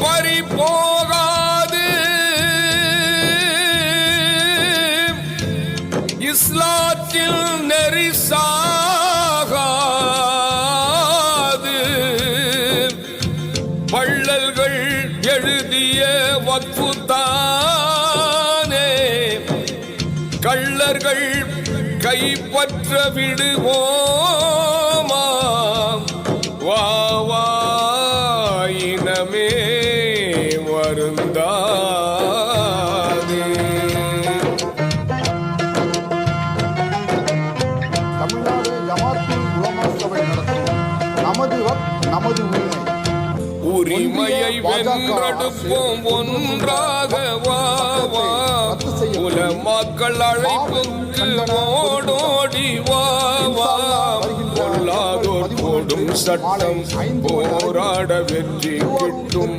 பறி போகாது இஸ்லாத்தில் நெரிசாகாது வள்ளல்கள் எழுதிய வக்குத்தானே கள்ளர்கள் கைப்பற்ற விடுவோமா வா வருந்தாதே தமிழ்நாடு ஜமாத்துல் உலமா சபை நடத்தும் நமது வக் நமது உரிமை. உரிமையை வென்றெடுப்போம் ஒன்றாக வா வா. உலமாக்கள் அழைப்புக்கு ஓடோடி வா வா. பொல்லாதோர் போடும் சட்டம் போராட வெற்றி கிட்டும்